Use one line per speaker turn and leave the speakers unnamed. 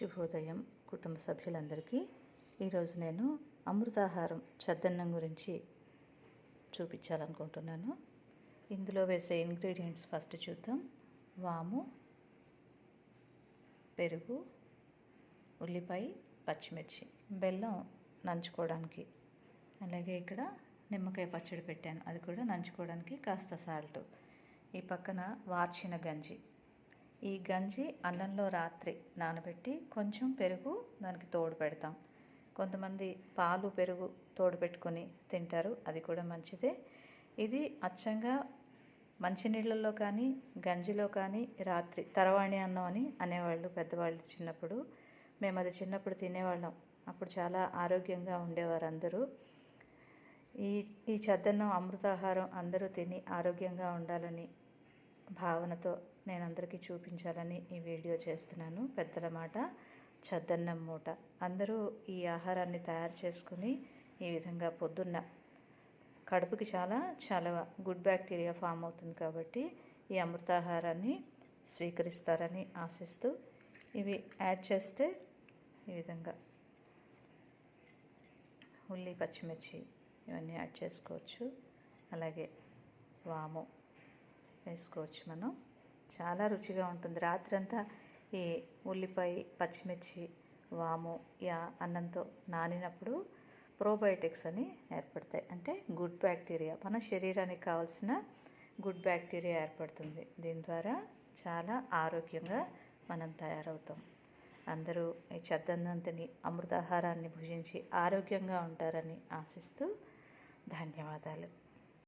శుభోదయం కుటుంబ సభ్యులందరికీ. ఈరోజు నేను అమృతాహారం చద్దన్నం గురించి చూపించాలనుకుంటున్నాను. ఇందులో వేసే ఇంగ్రీడియంట్స్ ఫస్ట్ చూద్దాం. వాము పెరుగు ఉల్లిపాయ పచ్చిమిర్చి. బెల్లం నంచుకోవడానికి. అలాగే ఇక్కడ నిమ్మకాయ పచ్చడి పెట్టాను. అది కూడా నంచుకోవడానికి కాస్త సాల్ట్ ఈ పక్కన వార్చిన గంజి. ఈ గంజి అన్నంలో రాత్రి నానబెట్టి కొంచెం పెరుగు దానికి తోడు పెడతాం. కొంతమంది పాలు పెరుగు తోడు పెట్టుకొని తింటారు. అది కూడా మంచిదే. ఇది అచ్చంగా మంచినీళ్ళల్లో కానీ గంజిలో కానీ రాత్రి తరవాణి అన్నం అని అనేవాళ్ళు పెద్దవాళ్ళు చిన్నప్పుడు. మేము అది చిన్నప్పుడు తినేవాళ్ళం. అప్పుడు చాలా ఆరోగ్యంగా ఉండేవారు అందరూ ఈ ఈ చద్దన్నం అమృతాహారం అందరూ తిని ఆరోగ్యంగా ఉండాలని భావనతో నేను అందరికీ చూపించాలని ఈ వీడియో చేస్తున్నాను. పెద్దల మాట చద్దన్నం మూట. అందరూ ఈ ఆహారాన్ని తయారు చేసుకుని ఈ విధంగా పొద్దున్న కడుపుకి చాలా చలవ గుడ్ బ్యాక్టీరియా ఫామ్ అవుతుంది కాబట్టి ఈ అమృతాహారాన్ని స్వీకరిస్తారని ఆశిస్తూ ఇవి యాడ్ చేస్తే ఈ విధంగా ఉల్లి పచ్చిమిర్చి ఇవన్నీ యాడ్ చేసుకోవచ్చు. అలాగే వాము వేసుకోవచ్చు మనం. చాలా రుచిగా ఉంటుంది. రాత్రంతా ఈ ఉల్లిపాయ పచ్చిమిర్చి వాము యా అన్నంతో నానినప్పుడు ప్రోబయోటిక్స్ అని ఏర్పడతాయి. అంటే గుడ్ బ్యాక్టీరియా. మన శరీరానికి కావాల్సిన గుడ్ బ్యాక్టీరియా ఏర్పడుతుంది. దీని ద్వారా చాలా ఆరోగ్యంగా మనం తయారవుతాం. అందరూ ఈ చెద్దన్నం తిని అమృతాహారాన్ని భుజించి ఆరోగ్యంగా ఉంటారని ఆశిస్తూ ధన్యవాదాలు.